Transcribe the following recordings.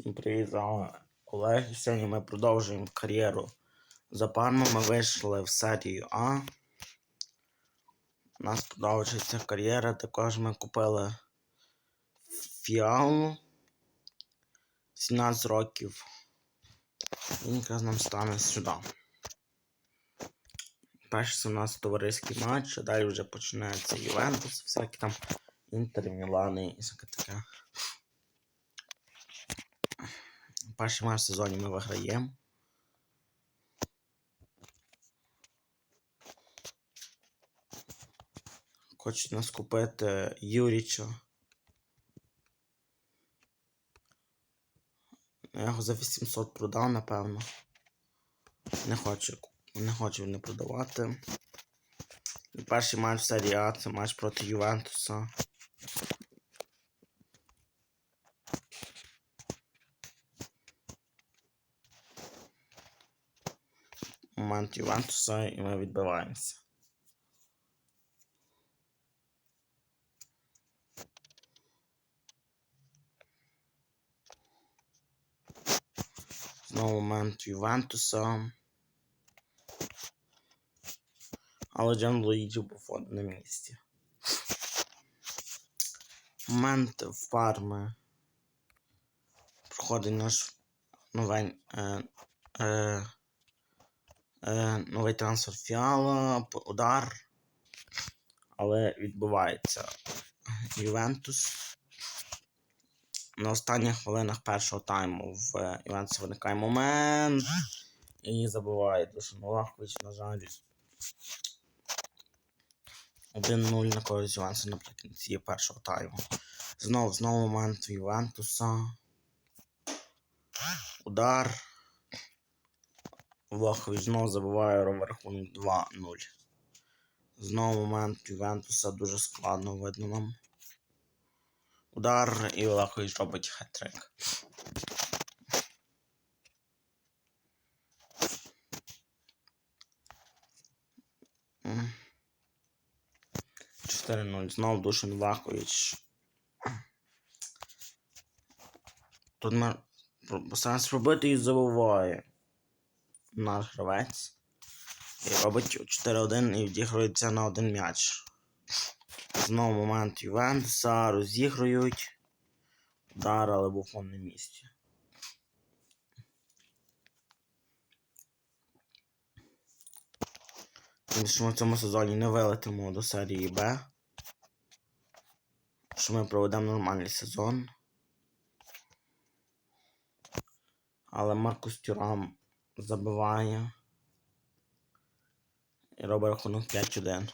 Всім привіт, з вами Олег. І сьогодні ми продовжуємо кар'єру за Парму. Ми вийшли в серію А. У нас продовжується кар'єра. Також ми купили фіалу 17 років. Він якраз нам стане сюди. Перший у нас товариський матч, а далі вже починається Ювентус, всякі там Інтер, Мілани і всяке таке. Перший матч в сезоні ми виграємо. Хочуть нас купити Юріча. Я його за 800 продав, напевно. Не хочу, не хочу він не продавати. Перший матч в серії А це матч проти Ювентуса. Ювентуса і ми відбиваємося. Знову момент Ювентуса. Але Джан Луїджі Буфон на місці. Момент в. Проходить наш новий, е, е, е, новий трансфер Фіала, удар. Але відбувається Ювентус. На останніх хвилинах першого тайму в е, Ювентусі виникає момент. І забиває Душан Влахович, на жаль. 1-0 на користь Ювентуса наприкінці першого тайму. Знов, знову момент в Ювентуса. Удар. Влахович знову забиває ровер рахунок 2-0. Знову момент Ювентуса дуже складно видно нам. Удар і Влахович робить хет-трик. М. 4-0. Знов Душин Влахович. Тут ми постараємось робити і забуває наш гравець. І робить 4-1 і відігрується на один м'яч. Знову момент Ювентуса розігрують. Удар, але був он на місці. Тому що ми в цьому сезоні не вилетимо до серії Б. Що ми проведемо нормальний сезон. Але Маркус Тюрам забиває. І робить рахунок 5-1.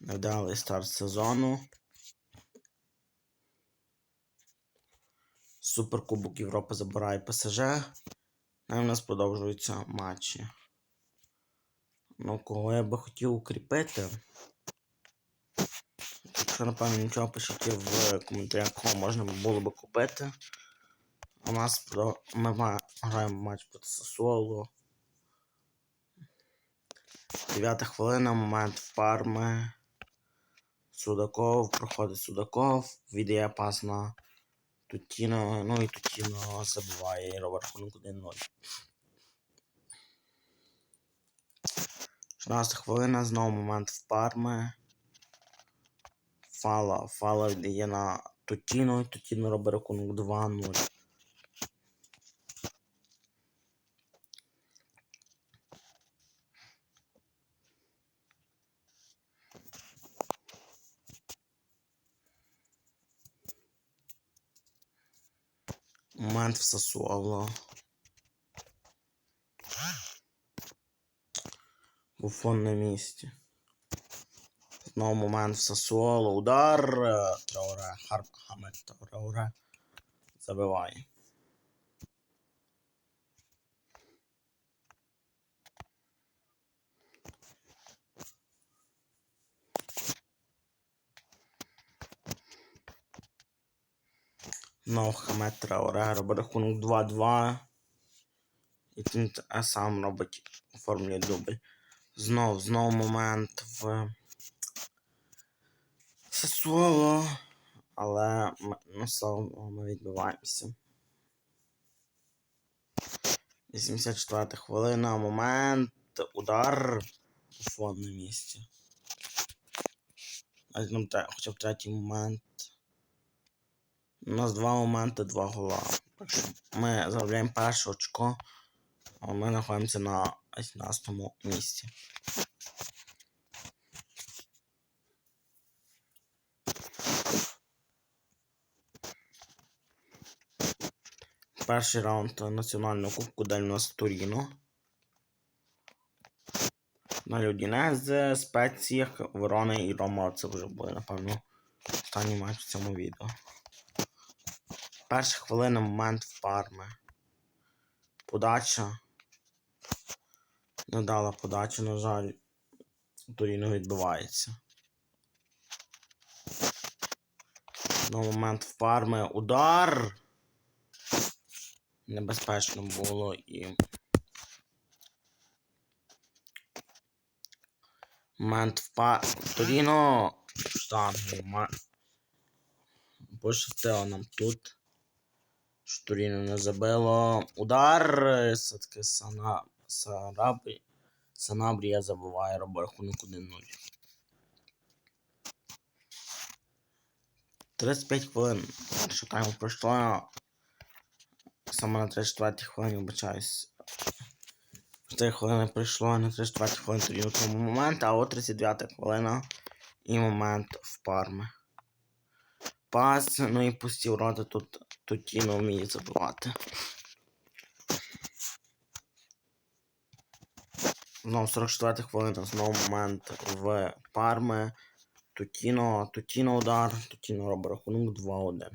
Невдалий старт сезону. Суперкубок Європи забирає ПСЖ. І в нас продовжуються матчі. Ну, кого я би хотів укріпити. Якщо, напевно, нічого пишіть в коментарях, кого можна було би купити. У нас про... ми граємо матч проти Сосуоло. Дев'ята хвилина, момент в парми. Судаков, проходить Судаков, віддає пас на Тутіно, ну і Тутіно забиває і рахунок 1-0. 16 хвилина, знову момент в парми. Фала, фала віддає на Тутіно, і Тутіно робить рахунок 2-0. Момент в Сасуоло. Буфон на місці. Знову момент в Сасуоло. Удар. Траура. Харп Хамед Трауре. Забиває. Хамед Трауре робить рахунок 2-2. І він сам робить оформлює дубль. Знов, знов момент в Сасуоло. Але ну, слава ми відбиваємося. 84 хвилина, момент, удар у фон на місці. Хоча б третій момент. У нас два моменти, два гола. Ми заробляємо перше очко, а ми знаходимося на 18 місці. Перший раунд національного кубку далі у нас Туріно. На Людінезе, Спеціях, Ворона і Рома. Це вже буде, напевно, останній матч в цьому відео. Перша хвилина момент в парми. Подача. Не дала подачу, на жаль. Туріно відбувається. Знову момент в парми. Удар! Небезпечно було і. Момент в пар... Торіно! Штангу. Ма... Пощастило нам тут. Що Торіно не забило. Удар! Все-таки Сана... Сарабрі... Санабрія робить рахунок 1-0. 35 хвилин. Перше тайму пройшло. Саме на 34 хвилині вибачаюсь. 4 хвилини пройшло, на 34 хвилині тоді тому момент, а о 39 хвилина і момент в парми. Пас, ну і пусті вроди тут Тутіно вміє забивати. Знову 44 хвилина, знову момент в парми. Тутіно, Тутіно удар, Тутіно робить рахунок 2-1.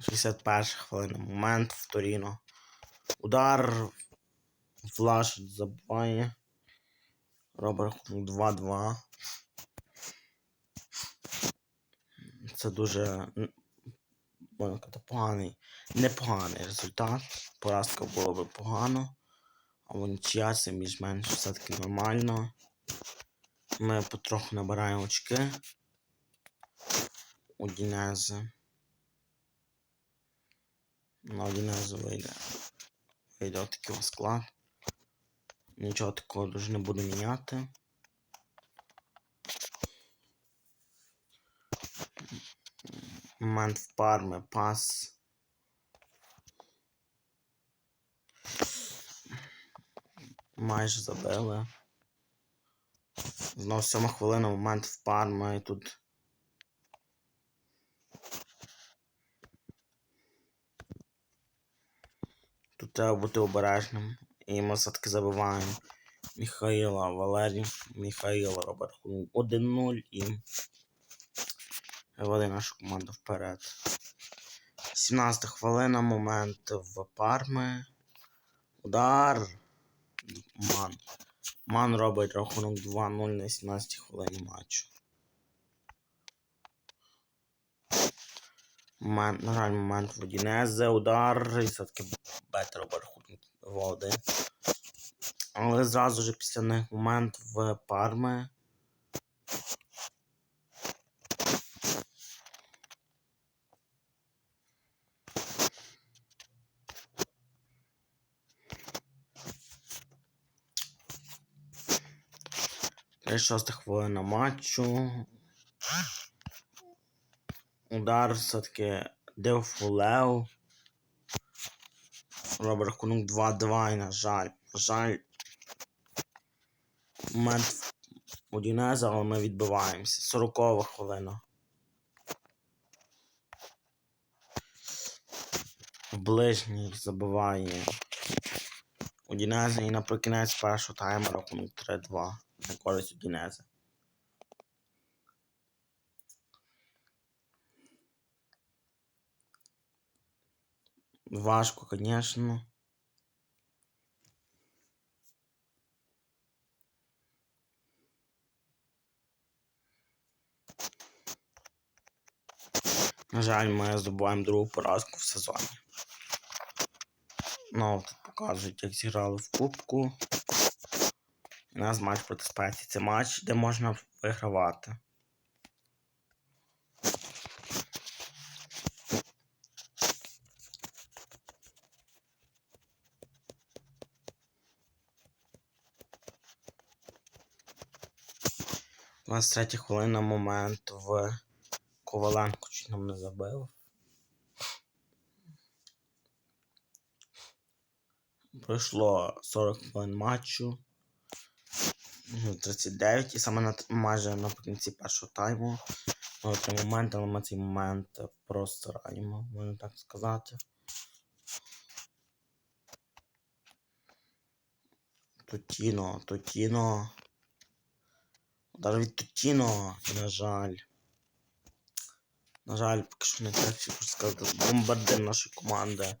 Шістдесят перша хвилина. Момент в Торіно. Удар. Флаш забиває. Робить рахунок 2-2. Це дуже поганий, непоганий результат. Поразка було би погано. А нічия це більш-менш все-таки нормально. Ми потроху набираємо очки. У Дінези. На Дінезу вийде. Вийде отакий склад. Нічого такого дуже не буду міняти. В парми, пас. Майже забили. Знову сьома хвилина, момент в парми і тут. Тут треба бути обережним. І ми все-таки забиваємо Михаїла Валерій. Михаїла робить 1-0 і вели нашу команду вперед. 17 хвилина, момент в парми. Удар. Ман. Ман робить рахунок 2-0 на 17 хвилині матчу. Момент, на жаль, момент в Одінезе, удар, і все-таки Бет робить рахунок 2-1. Але зразу ж після них момент в парми. Шоста хвилина матчу. Удар все-таки Деофулео. Робить рахунок 2-2 і на жаль. На жаль. Момент у Дінеза, але ми відбиваємося. 40 хвилина. В ближній забиває Удінеза і наприкінець першого тайму рахунок 3-2 на користь Удінеза. Важко, звісно. На жаль, ми здобуваємо другу поразку в сезоні. Ну, тут показують, як зіграли в кубку. У нас матч проти Спеції. Це матч, де можна вигравати. Двадцять третя хвилина момент в Коваленко чуть нам не забив. Пройшло 40 хвилин матчу. Ну, 39 і саме на, майже наприкінці першого тайму. Ми отримали момент, але ми цей момент простираємо, можна так сказати. Тутіно, Тутіно. Удар від Тутіно, на жаль. На жаль, поки що не так, хочу сказати, бомбардир нашої команди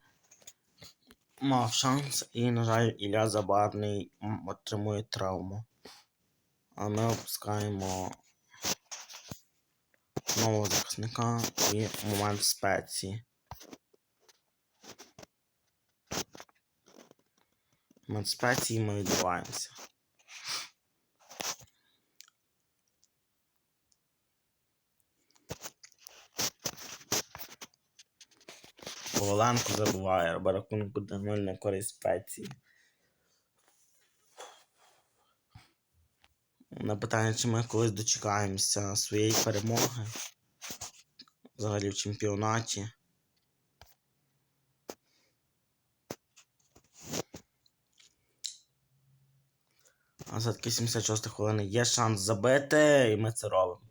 мав шанс, і, на жаль, Ілля Забарний отримує травму. А ми опускаємо нового захисника і момент спеції. Момент спеції ми відбуваємося. Коваленко забуває, робить рахунок 1-0 на користь спеції. На питання, чи ми колись дочекаємося своєї перемоги взагалі в чемпіонаті. А все-таки 76 хвилини є шанс забити, і ми це робимо.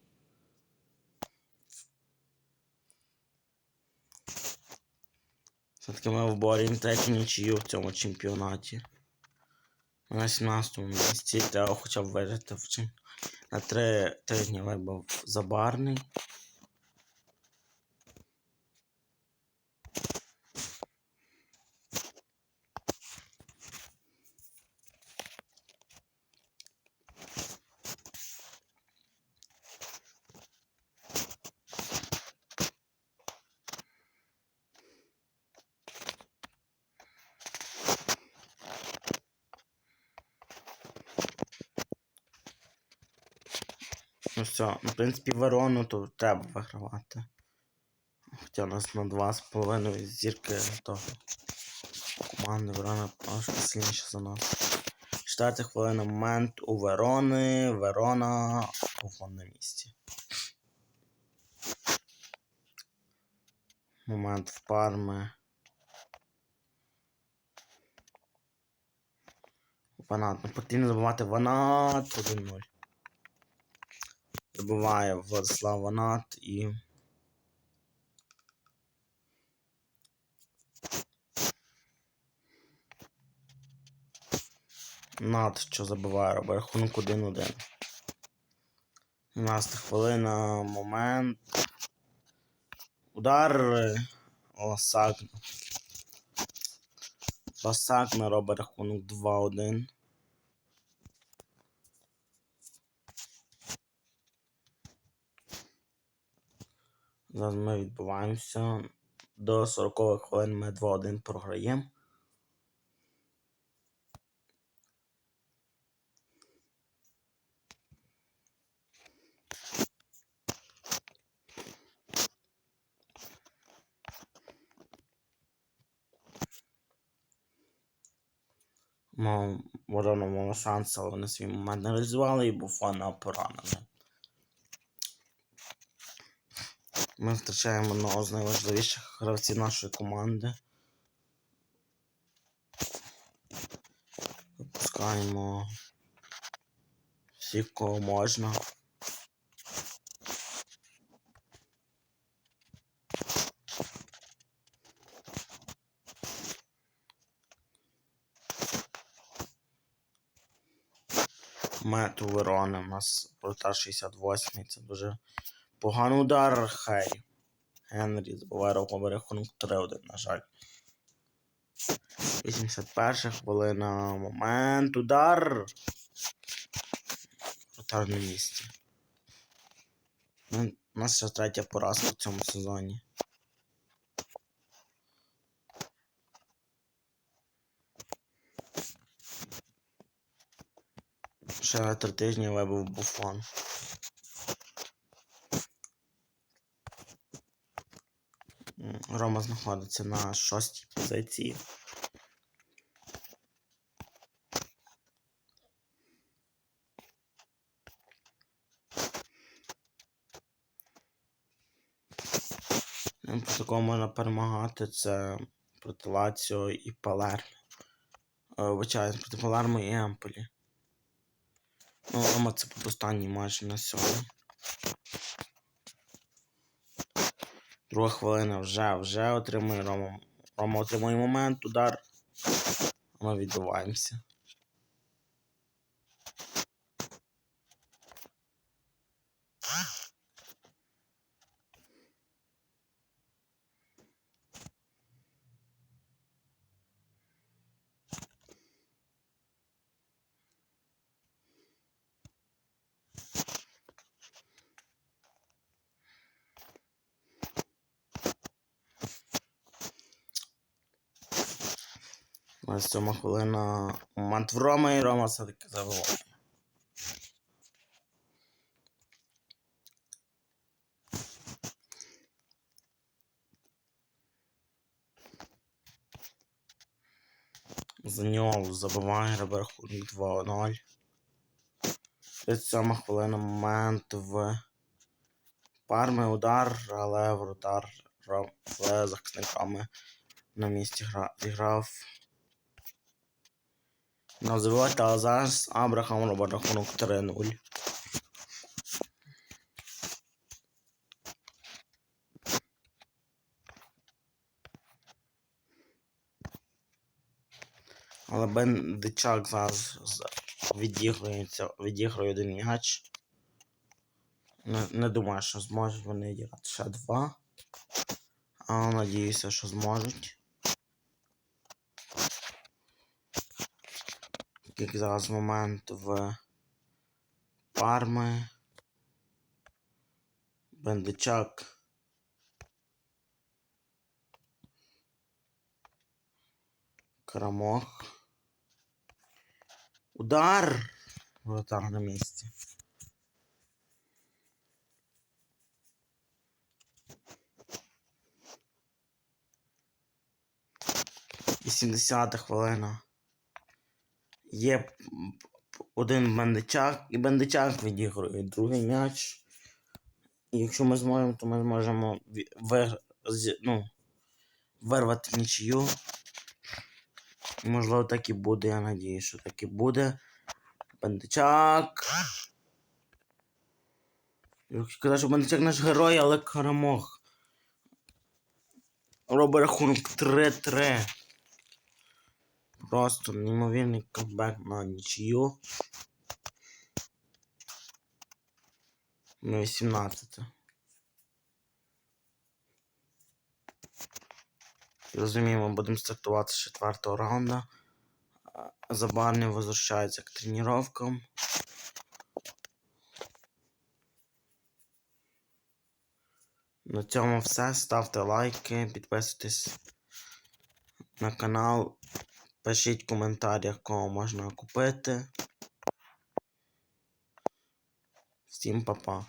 Все-таки ми виборюємо третю нічию в цьому чемпіонаті. Ми на 17-му місці треба хоча б вижити в чим. На три тижні вибив забарний. Все, ну, в принципі, Верону то треба вигравати. Хоча у нас на 2,5 зірки того. Команди Верона трошки сильніша за нас. Четверта хвилина момент у Верони. Верона був на місці. Момент в Парми. Ванат. Ну потрібно забувати Ванат 1-0. Забуває Владислав Ванат і. Над, що забиває, робить рахунок 1-1. 17 хвилина, момент. Удар Ласагна. Ласагна робить рахунок 2-1. Зараз ми відбуваємося. До 40 хвилин ми 2-1 програємо. Мав Ворона мала шанс, але вони свій момент не реалізували і Буфона поранений. Ми втрачаємо одного з найважливіших гравців нашої команди. Випускаємо всіх, кого можна. Мет у Верони. У нас вратар 68 Це дуже Поганий удар, хай. Генрі заварив оберегу 3-1, на жаль. 81 хвилина. Момент. Удар. Ротар на місці. У нас ще третя поразка в цьому сезоні. Ще на три тижні вибив буфон. Рома знаходиться на шостій позиції. М, По такому можна перемагати це проти Лаціо і Палермо. Е, Вибачаюсь, проти Палермо і Емполі. Ну, Рома це останній матч на сьогодні. Друга хвилина вже, вже отримує Рома. Рома отримує момент, удар. Ми відбуваємося. Ось сьома хвилина. Момент в Рома і Рома все-таки забиває. Заньол забиває грабе рахунок 2-0. 37 хвилина момент в Парми удар, але вратар Ром з захисниками на місці гра... зіграв. Називати, але зараз Абрахам робить рахунок 3-0. Але Бендичак зараз з- відігрується, відігрує один м'яч. Не, не думаю, що зможуть вони відіграти ще два. Але надіюся, що зможуть. Як зараз момент в Парми. Бендичак. Карамох. Удар! Воротар на місці. Вісімдесята хвилина. Є один бендичак, і бендичак відігрує другий м'яч. Якщо ми зможемо, то ми зможемо вир... ну, вирвати нічию. Можливо, так і буде, я надію, що так і буде. Хочу сказати, що Бендичак наш герой, але Карамох. Робить рахунок 3-3. Просто неймовірний камбек на нічию. На 18. Розуміємо, будемо стартувати з четвертого раунду. А, Забарний возвращається к тренировкам. На цьому все. Ставте лайки, підписуйтесь на канал. Пишіть в коментарях, кого можна купити. Всім па-па.